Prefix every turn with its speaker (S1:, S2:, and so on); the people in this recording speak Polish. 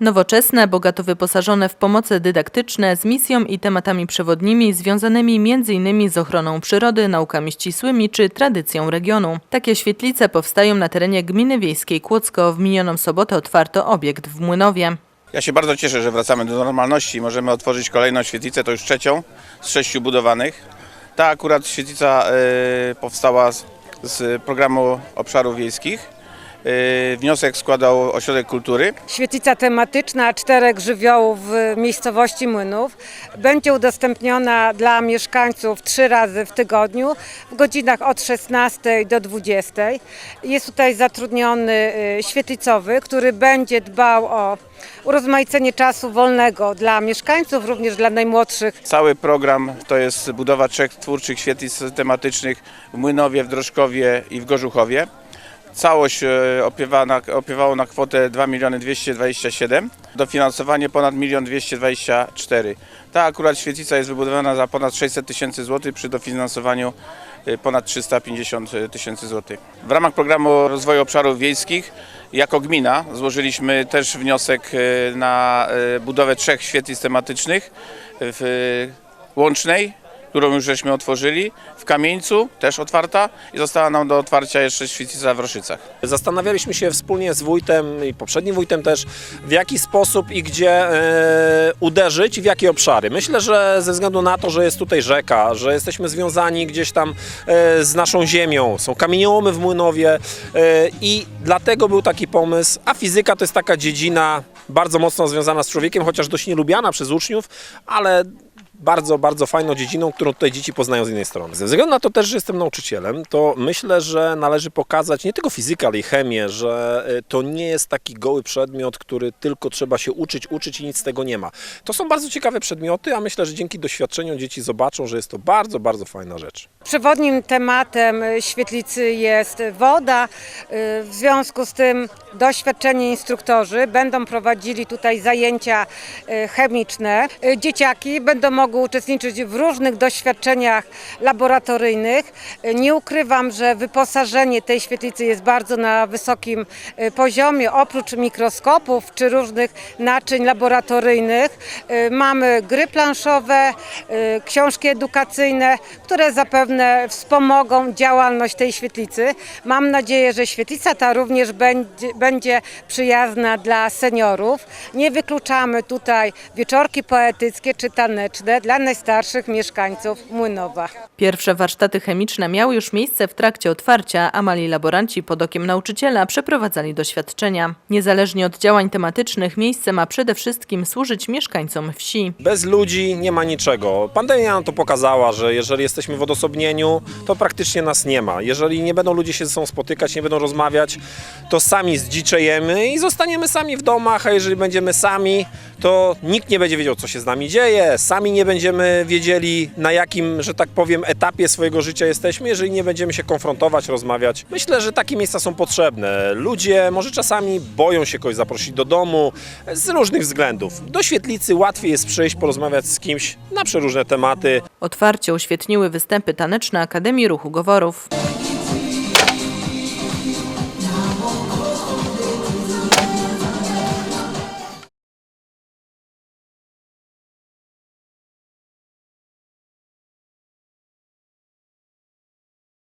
S1: Nowoczesne, bogato wyposażone w pomoce dydaktyczne z misją i tematami przewodnimi związanymi m.in. z ochroną przyrody, naukami ścisłymi czy tradycją regionu. Takie świetlice powstają na terenie gminy wiejskiej Kłodzko. W minioną sobotę otwarto obiekt w Młynowie.
S2: Ja się bardzo cieszę, że wracamy do normalności możemy otworzyć kolejną świetlicę, to już trzecią z sześciu budowanych. Ta akurat świetlica e, powstała z, z programu obszarów wiejskich. E, wniosek składał Ośrodek Kultury.
S3: Świetlica tematyczna czterech żywiołów w miejscowości Młynów będzie udostępniona dla mieszkańców trzy razy w tygodniu w godzinach od 16 do 20. Jest tutaj zatrudniony y, świetlicowy, który będzie dbał o urozmaicenie czasu wolnego dla mieszkańców, również dla najmłodszych
S2: Cały program to jest budowa trzech twórczych świetlic tematycznych w Młynowie, w Drożkowie i w Gorzuchowie. Całość e, opiewało na kwotę 2 miliony 227, dofinansowanie ponad 1 224. Ta akurat świetlica jest wybudowana za ponad 600 tysięcy złotych przy dofinansowaniu e, ponad 350 tysięcy złotych. W ramach programu rozwoju obszarów wiejskich jako gmina złożyliśmy też wniosek e, na budowę trzech świetlic tematycznych w Łącznej, którą już żeśmy otworzyli, w Kamieńcu też otwarta i została nam do otwarcia jeszcze świetlica w Roszycach.
S4: Zastanawialiśmy się wspólnie z wójtem i poprzednim wójtem też, w jaki sposób i gdzie e, uderzyć i w jakie obszary. Myślę, że ze względu na to, że jest tutaj rzeka, że jesteśmy związani gdzieś tam e, z naszą ziemią, są kamieniołomy w Młynowie e, i dlatego był taki pomysł, a fizyka to jest taka dziedzina bardzo mocno związana z człowiekiem, chociaż dość nielubiana przez uczniów, ale bardzo, bardzo fajną dziedziną, którą tutaj dzieci poznają z innej strony. Ze względu na to też, że jestem nauczycielem, to myślę, że należy pokazać nie tylko fizykę, ale i chemię, że y, to nie jest taki goły przedmiot, który tylko trzeba się uczyć, uczyć i nic z tego nie ma. To są bardzo ciekawe przedmioty, a myślę, że dzięki doświadczeniu dzieci zobaczą, że jest to bardzo, bardzo fajna rzecz.
S3: Przewodnim tematem świetlicy jest woda. Y, W związku z tym doświadczeni instruktorzy będą prowadzili tutaj zajęcia y, chemiczne. Dzieciaki będą mogły uczestniczyć w różnych doświadczeniach laboratoryjnych. Y, Nie ukrywam, że wyposażenie tej świetlicy jest bardzo na wysokim y, poziomie. Oprócz mikroskopów czy różnych naczyń laboratoryjnych y, mamy gry planszowe, książki edukacyjne, które zapewne wspomogą działalność tej świetlicy. Mam nadzieję, że świetlica ta również będzie, będzie przyjazna dla seniorów. Nie wykluczamy tutaj wieczorki poetyckie czy taneczne dla najstarszych mieszkańców Młynowa.
S1: Pierwsze warsztaty chemiczne miały już miejsce w trakcie otwarcia, a mali laboranci pod okiem nauczyciela przeprowadzali doświadczenia. Niezależnie od działań tematycznych, miejsce ma przede wszystkim służyć mieszkańcom wsi.
S4: Bez ludzi nie ma niczego. Pandemia nam to pokazała, że jeżeli jesteśmy w odosobnieniu, to praktycznie nas nie ma. Jeżeli nie będą ludzie się ze sobą spotykać, nie będą rozmawiać, to sami zdziczejemy i zostaniemy sami w domach, a jeżeli będziemy sami, to nikt nie będzie wiedział, co się z nami dzieje, sami nie będziemy wiedzieli, na jakim, że tak powiem, etapie swojego życia jesteśmy, jeżeli nie będziemy się konfrontować, rozmawiać. Myślę, że takie miejsca są potrzebne. Ludzie może czasami boją się kogoś zaprosić do domu z różnych względów. Do świetlicy łatwiej jest przyjść, porozmawiać z kimś na przeróżne tematy.
S1: Otwarcie uświetniły występy taneczne Akademii Ruchu Goworów.